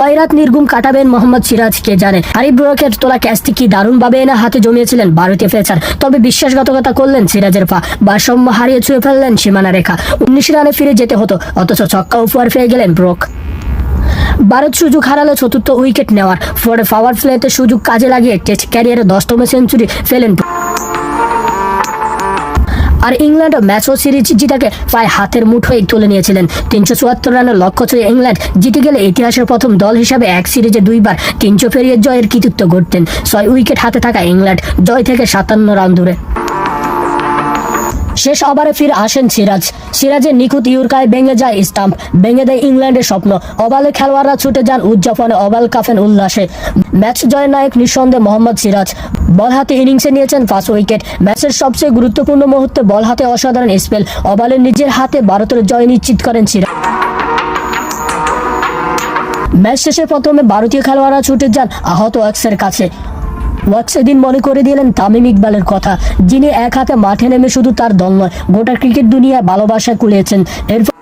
কয় রাত নির্গুম কাটাবেন মোহাম্মদ সিরাজ কে জানে হারিফ ব্রোকের তোলা ক্যাচটি কি দারুণভাবে এনে হাতে জমিয়েছিলেন? ভারতীয় পেসার তবে বিশ্বাসঘাতকতা করলেন সিরাজের পা। ভারসাম্য হারিয়ে ছুঁয়ে ফেললেন সীমানা রেখা। উনিশ রানে ফিরে যেতে হতো, অথচ ছক্কা উপহার পেয়ে গেলেন ব্রোক। ভারত সুযোগ হারালো চতুর্থ উইকেট নেওয়ার। পরে পাওয়ার প্লেতে সুযোগ কাজে লাগিয়ে টেস্ট ক্যারিয়ারে দশতম সেঞ্চুরি ফেলেন আর ইংল্যান্ড ম্যাচ ও সিরিজ জিতাকে প্রায় হাতের মুঠোয় তুলে নিয়েছিলেন। তিনশো চুয়াত্তর রানের লক্ষ্য ছুঁয়ে ইংল্যান্ড জিতে গেলে ইতিহাসের প্রথম দল হিসাবে এক সিরিজে দুইবার তিনশো ফেরিয়ে জয়ের কৃতিত্ব ঘটতেন ছয় উইকেট হাতে থাকা ইংল্যান্ড জয় থেকে সাতান্ন রান দূরে শেষ ওভারে ফিরে আসেন সিরাজ। সিরাজের নিখুঁত ইউরকায় ভেঙে যায় স্টাম্প, ভেঙে দেয় ইংল্যান্ডের স্বপ্ন। ওভালে খেলোয়াড়রা ছুটে যান উদযাপনে ওভাল কাফেন উল্লাসে। ম্যাচ জয়ের নায়ক নিঃসন্দেহে মোহাম্মদ সিরাজ। বল হাতে ইনিংসে নিয়েছেন পাঁচ উইকেট। ম্যাচের সবচেয়ে গুরুত্বপূর্ণ মুহূর্তে বল হাতে অসাধারণ স্পেল। ওভালে নিজের হাতে ভারতের জয় নিশ্চিত করেন সিরাজ। ম্যাচ শেষে প্রথমে ভারতীয় খেলোয়াড়রা ছুটে যান আহত ওয়াক্সের কাছে। এদিন মনে করে দিলেন তামিম ইকবালের কথা, যিনি এক হাতে মাঠে নেমে শুধু তার দল নয়, গোটা ক্রিকেট দুনিয়ায় ভালোবাসা কুলিয়েছেন। এরপর